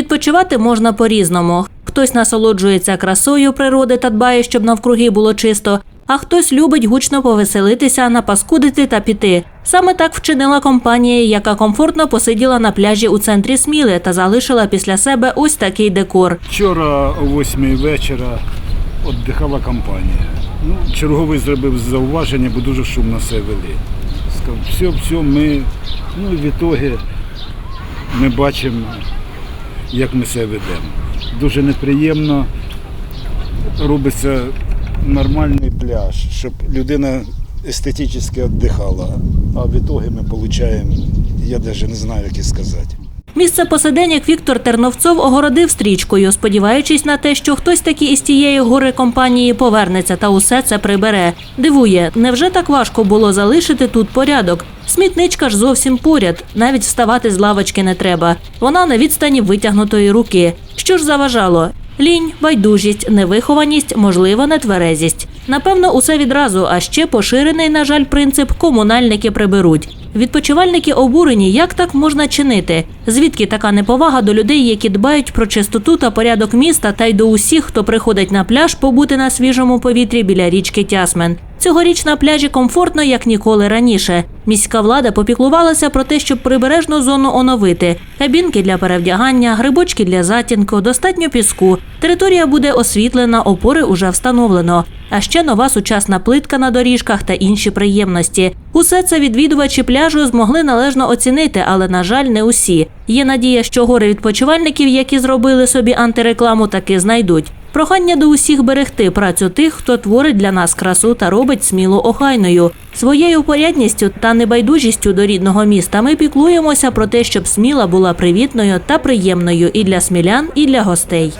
Відпочивати можна по-різному. Хтось насолоджується красою природи та дбає, щоб навкруги було чисто, а хтось любить гучно повеселитися, напаскудити та піти. Саме так вчинила компанія, яка комфортно посиділа на пляжі у центрі Сміли та залишила після себе ось такий декор. Вчора о 8 вечора віддихала компанія. Ну, черговий зробив зауваження, бо дуже шумно себе вели. Сказав, все, все, ми, ну в ітогі ми бачимо, як ми себе ведемо. Дуже неприємно робиться нормальний пляж, щоб людина естетично віддихала. А в ітогі ми отримуємо, я навіть не знаю, як і сказати. Місце посиденьок Віктор Терновцов огородив стрічкою, сподіваючись на те, що хтось таки із тієї гори компанії повернеться та усе це прибере. Дивує, невже так важко було залишити тут порядок? Смітничка ж зовсім поряд, навіть вставати з лавочки не треба. Вона на відстані витягнутої руки. Що ж заважало? Лінь, байдужість, невихованість, можливо, нетверезість. Напевно, усе відразу, а ще поширений, на жаль, принцип комунальники приберуть. Відпочивальники обурені, як так можна чинити? Звідки така неповага до людей, які дбають про чистоту та порядок міста, та й до усіх, хто приходить на пляж побути на свіжому повітрі біля річки Тясмен. Цьогоріч на пляжі комфортно, як ніколи раніше. Міська влада попіклувалася про те, щоб прибережну зону оновити: кабінки для перевдягання, грибочки для затінку, достатньо піску. Територія буде освітлена, опори уже встановлено. А ще нова сучасна плитка на доріжках та інші приємності. Усе це відвідувачі пляжу змогли належно оцінити, але на жаль, не усі. Є надія, що гори відпочивальників, які зробили собі антирекламу, таки знайдуть. Прохання до усіх берегти працю тих, хто творить для нас красу та робить сміло охайною. Своєю порядністю та небайдужістю до рідного міста ми піклуємося про те, щоб сміла була привітною та приємною і для смілян, і для гостей.